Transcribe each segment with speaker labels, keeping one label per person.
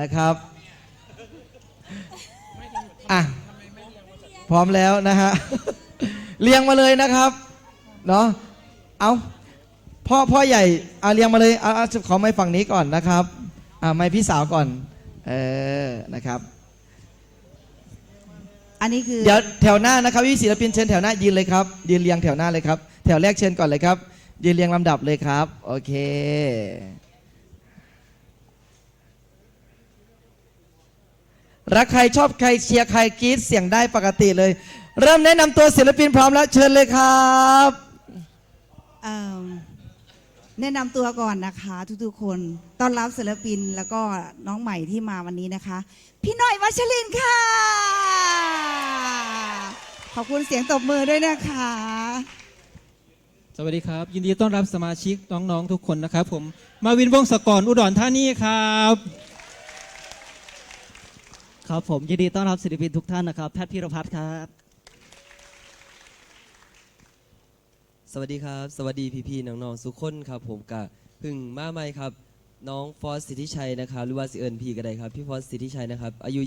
Speaker 1: นะครับอะพร้อมแล้วนะฮะเรียงมาเลยนะครับเนาะเอาพ่อพ่อใหญ่เอาเรียงมาเลยเอาเอาขอไม้ฝั่งนี้ก่อนนะครับอ่าไม้พี่สาวก่อนเออนะครับ
Speaker 2: อันนี้คือ
Speaker 1: เดี๋ยวแถวหน้านะครับพี่ศิลปินเชิญแถวหน้ายืนเลยครับยืนเรียงแถวหน้าเลยครับ แถวแรกเชิญก่อนเลยครับยืนเรียงลำดับเลยครับ โอเค รักใครชอบใครเชียร์ใครกรี๊ดเสียงได้ปกติเลย เริ่มแนะนำตัวศิลปินพร้อมแล้วเชิญเลยครับ
Speaker 2: เอิ่มแนะนำตัวก่อนนะคะทุกๆคนต้อนรับศิลปินแล้วก็น้องใหม่ที่มาวันนี้นะคะ พี่หน่อยวัชรินทร์ค่ะ ขอบคุณเสียงตบมือด้วยนะคะ
Speaker 3: สวัสดีครับ ยินดีต้อนรับสมาชิกน้องๆทุกคนนะครับ ผมมาวินวงศกรอุดรธานีครับ
Speaker 4: ครับผมยินดีต้อนรับศิลปินทุกท่านนะครับ แพทย์พิรพัฒน์ครับ
Speaker 5: สวัสดีครับ สวัสดีพี่ๆน้องๆสุกคนครับ ผมกะพึ่งมาใหม่ครับ น้องฟอสสิทธิชัยนะครับหรือว่าสิเอิญพีก็ได้ครับ พี่ฟอสสิทธิชัยนะครับ อายุ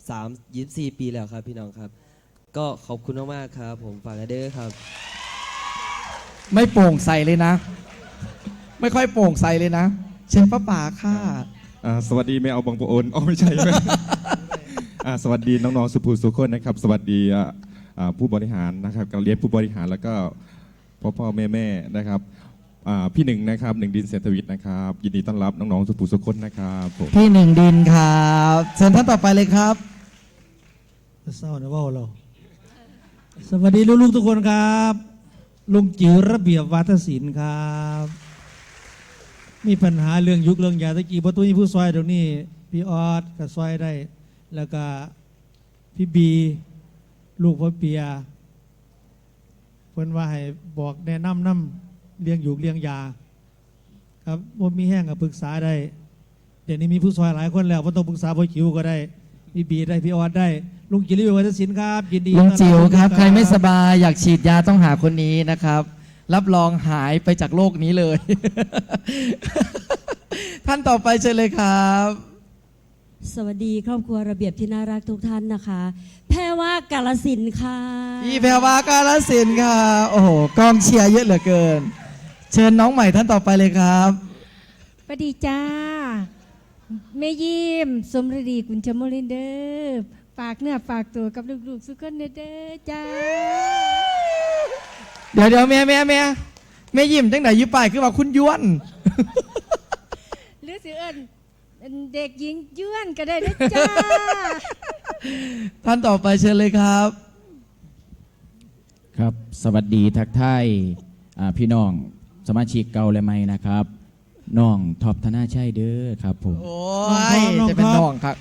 Speaker 5: 23 24 ปีแล้วครับ พี่น้องครับ ก็ขอบคุณมากๆครับ ผมฝากกันเด้อครับ
Speaker 1: ไม่โปร่งใสเลยนะ ไม่ค่อยโปร่งใสเลยนะ เชิญป้าป่าค่ะ
Speaker 6: อ่าสวัสดีไม่เอาบางปะโอนอ๋อไม่ใช่ไหม อ่าสวัสดีน้องๆสุภูสุคนนะครับ สวัสดีอ่าอ่าผู้บริหารนะครับการเรียนผู้บริหารแล้วก็พ่อพ่อแม่แม่ๆนะครับอ่าพี่หนึ่งนะครับหนึ่งดินเศรษฐวิทย์นะครับยินดีต้อนรับน้องๆสุภูสุคนนะครับผม
Speaker 1: พี่หนึ่งดินครับเชิญท่านต่อไปเลยครับ
Speaker 7: เศร้านะว่าเรา สวัสดีลูกๆทุกคนครับ ลุงจิ๋วระเบียบวัฒศิลป์ครับ มีปัญหาเรื่องยุคเรื่องยาตะกี้ประตูนี้ผู้ซอยตรงนี้พี่ออสก็ซอยได้ แล้วก็พี่บี ลูกพ่อเปีย เพิ่นว่าให้บอกแนะนำนำเลี้ยงอยู่เลี้ยงยา ครับว่ามีแห้งกับปรึกษาได้ เดี๋ยวนี้มีผู้ซอยหลายคนแล้วว่าต้องปรึกษาพ่อจิ๋วก็ได้พี่บีได้พี่ออสได้ ลุงจิ๋วรีวิววัฒนศิลป์ครับยินดี
Speaker 1: ลุงจิ๋วครับ
Speaker 7: ต้อน
Speaker 1: ใครไม่ส
Speaker 7: บ
Speaker 1: บายอยากฉีดยาต้องหาคนนี้นะครับ รับรองหายไปจากโลกนี้เลย ท่านต่อไปเชิญเลยครับ
Speaker 8: สวัสดีครอบครัวระเบียบที่น่ารักทุกท่านนะคะ แพรว่ากาลสินธุ์ค่ะ
Speaker 1: พี่แพรวากาลสินธุ์ค่ะ โอ้โหกองเชียร์เยอะเหลือเกิน เชิญน้องใหม่ท่านต่อไปเลยครับ
Speaker 9: สวัสดีจ้าแม่ยิ้มสมฤดีกุญชมลินเดอร์ฝากเนื้อฝากตัวกับลูกๆสุกคนเด้อจ้า
Speaker 1: เดี๋ยวเดี๋ยวแม่แม่แม่แม่ยิ้มจังไหนยิ้มไปายคือว่าคุณย้วน
Speaker 9: หรือสิเอิญ เด็กหญิงย้วนก็ได้เด้อจ้า
Speaker 1: ท่านต่อไปเชิญเลยครับ
Speaker 10: ครับ สวัสดีทักทายอ่าพี่น้องสมาชิกเก่าและใหม่นะครับน้องท็อปธนาชัยเด้อครับผม
Speaker 1: โอ้ยจะเป็นน้องครับ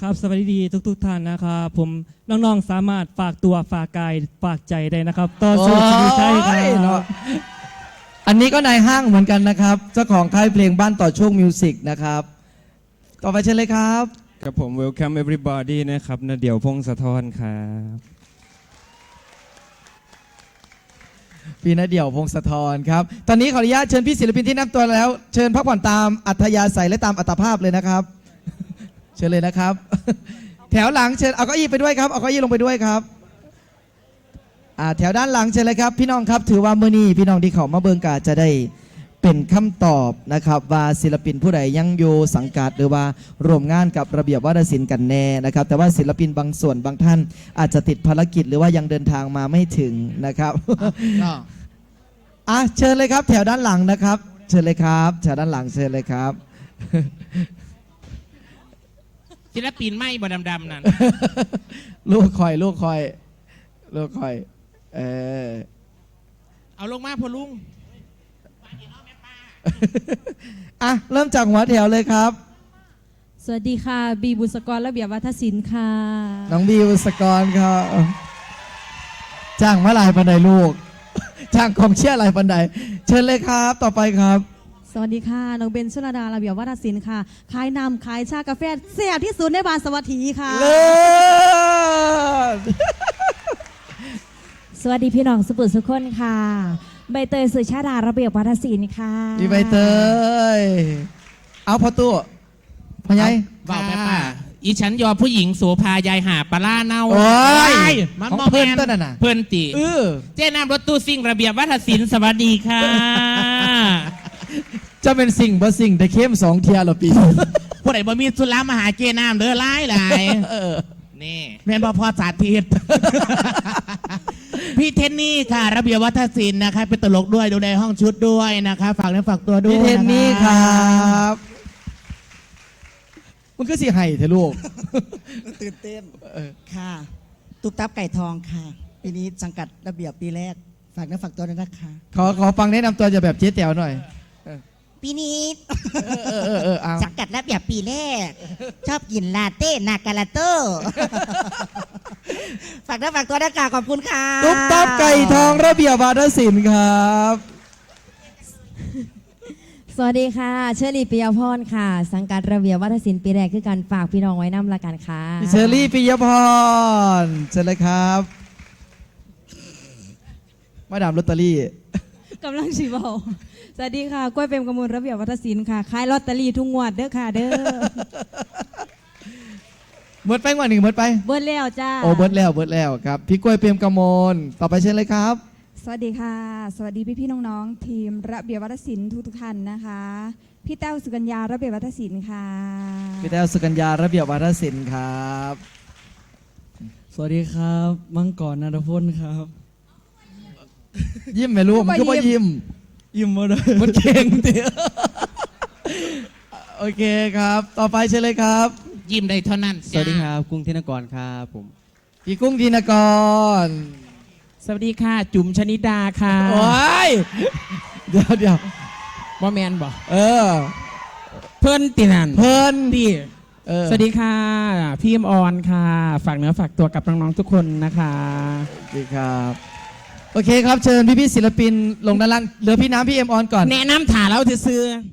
Speaker 3: ครับสวัสดีทุกๆท่านนะครับ ผมน้องๆสามารถฝากตัวฝากกายฝากใจได้นะครับ ต่อสู้ชีวิตได้ครั
Speaker 1: โอ้ยเนอะ
Speaker 3: บ
Speaker 1: อันนี้ก็นายห้างเหมือนกันนะครับ เจ้าของค่ายเพลงบ้านต่อโชคมิวสิกนะครับ ต่อไปเชิญเลยครับ
Speaker 3: ครับผม welcome everybody นะครับนาเดี่ยวพงศธรครับ
Speaker 1: พี่นาเดี่ยวพงศธรครับ ตอนนี้ขออนุญาตเชิญพี่ศิลปินที่นับตัวแล้ว เชิญพักผ่อนตามอัธยาศัยและตามอัตภาพเลยนะครับ เชิญเลยนะครับ แถวหลังเชิญเอาเก้าอี้ไปด้วยครับ เอาเก้าอี้ลงไปด้วยครับอ่า แถวด้านหลังเชิญเลยครับ พี่น้องครับถือว่ามื้อนี้พี่น้องที่เขามาเบิ่งกาจะได้เป็นคำตอบนะครับว่าศิลปินผู้ใดยังอยู่สังกัดหรือว่าร่วมงานกับระเบียบวัฒนศิลป์กันแน่นะครับ แต่ว่าศิลปินบางส่วนบางท่านอาจจะติดภารกิจหรือว่ายังเดินทางมาไม่ถึงนะครับอะเชิญเลยครับ แถวด้านหลังนะครับ เชิญเลยครับแถวด้านหลังเชิญเลยครับ
Speaker 11: ศิลปินไม่บดำๆนั่น
Speaker 1: ลูกคอย ลูกคอย ลูกคอย เออ
Speaker 11: เอาลงมาพอลุง
Speaker 1: อะ เริ่มจากหัวแถวเลยครับ
Speaker 8: สวัสดีค่ะ บีบุษกรระเบียบวัฒนศิลป์ค่ะ
Speaker 1: น้องบิวสกรครับจ้างมาลายปันไดลูก จ้างกองเชียร์ลายปันไดเชิญเลยครับ ต่อไปครับ
Speaker 8: สวัสดีค่ะน้องเบนชุลดาระเบียบวัฒนศิลป์ค่ะขายนำขายชากาแฟแซ่บที่สุดในบานสวัสดีค่ะ
Speaker 1: เลิศ
Speaker 9: สวัสดีพี่น้องสุปุสุคนค่ะ ใบเตยสุชาดาระเบียบวัฒนศิลป์ค่ะ
Speaker 1: พี่ใบเตย เอาพอตู้พอไง
Speaker 11: บอกแม่ป้าอีฉันยอผู้หญิงโสภายายหาปลาล่าเน่า
Speaker 1: โอ้ย
Speaker 11: ว้มัน
Speaker 1: ของ
Speaker 11: บ่
Speaker 1: เพิ่น
Speaker 11: แม่
Speaker 1: ต้นน่ะน่ะ
Speaker 11: เพิ่นติ
Speaker 1: เออ
Speaker 11: เจ้น้ำรถตู้ซิ่งระเบียบวัฒนศิลป์สวัสดีค่ะ
Speaker 1: จะเป็นสิ่งบ่สิ่งแต่เข้มสองเทียร์ละปี
Speaker 11: ผู้ใดบ่มีสุรามาหาเจน้ำเด้อไล่หลาย
Speaker 1: เออ
Speaker 11: นี่แม่นบ่พอสาธิต พี่เทนนี่ค่ะ ระเบียบวัฒนศิลป์นะคะเป็นตลกด้วยดูในห้องชุดด้วยนะคะ ฝากเนื้อฝากตัวด้วย
Speaker 1: พี่เทนนี่ะะครับมันก็สิไห้เถอะลูก
Speaker 12: ตื่นเต้น
Speaker 1: เออ
Speaker 12: ค่ะ ตุ๊กตับไก่ทองค่ะ ปีนี้สังกัดระเบียบปีแรก ฝากเนื้อฝากตัวด้วยนะคะ
Speaker 1: ขอขอฟังแนะนำตัวจะแบบเจ๊แต๋วหน่อย
Speaker 12: ปีนี้
Speaker 1: เออเออเออเออเอา
Speaker 12: สังกัดระเบียบปีแรก ชอบกินลาเต้นากาลาโต้ ฝากเนื้อฝากตัวด้วยค่ะขอบคุณค่ะ
Speaker 1: ตุ๊กตับไก่ทองระเบียบวาทศิลป์ครับ
Speaker 8: สวัสดีค่ะเชอรี่ปิยพรค่ะ สังกัดระเบียบวัฒนศิลป์ปีแรกคือการฝากพี่น้องไว้นำละกันค่ะ
Speaker 1: พี่เชอรี่ปิยพรเชิญเลยครับ มาดามลอตเตอรี่
Speaker 8: กำลังชีบอสวัสดีค่ะกล้วยเป็นกระมวลระเบียบวัฒนศิลป์ค่ะขายลอตเตอรี่ทุกงวดเด้อค่ะเด้อ
Speaker 1: เบิดไปกว่าหนึ่งเบิดไป
Speaker 8: เบิดแล้วจ้า
Speaker 1: โอ้เบิดแล้วเบิดแล้วครับ พี่กล้วยเปรมกมลต่อไปเชิญเลยครับ
Speaker 9: สวัสดีค่ะ สวัสดีพี่พี่ๆน้องๆ ทีมระเบียบวัฒนศิลป์ทุกทุกๆท่านนะคะ พี่แต้วสุกัญญาระเบียบวัฒนศิลป์ค่ะ
Speaker 1: พี่แต้วสุกัญญาระเบียบวาทศิลป์ครับ
Speaker 4: สวัสดีครับ มังกรนรพลครับ
Speaker 1: ยิ้มไหมลูกมันก็ว่ายิ้ม
Speaker 4: ยิ้มมาเลย
Speaker 1: มันเก่งเดียวโอเคครับ ต่อไปเชิญเลยครับ
Speaker 11: ยิ้มได้เท่านั้น
Speaker 4: สวัสดีครับกรุงเทนกรครับผม
Speaker 1: พี่กุ้งธินกร
Speaker 11: สวัสดีค่ะ จุ๋มชนิดาค่ะ
Speaker 1: โอ้ยเดี๋ยวเดี๋ยว
Speaker 11: บ่แมนบ่
Speaker 1: เออ
Speaker 11: เพิ่นตินัน
Speaker 1: เพลิน
Speaker 11: ดี
Speaker 1: เออ
Speaker 11: สวัสดีค่ะ พี่อมออนค่ะ ฝากเนื้อฝากตัวกับน้องๆทุกคนนะคะ
Speaker 1: สวัสดีครับ โอเคครับเชิญพี่พี่ๆศิลปินลงด้านล่างเหลือพี่น้ำพี่เอ็มออนก่อน
Speaker 11: แนะนำถ่าเราซื้อ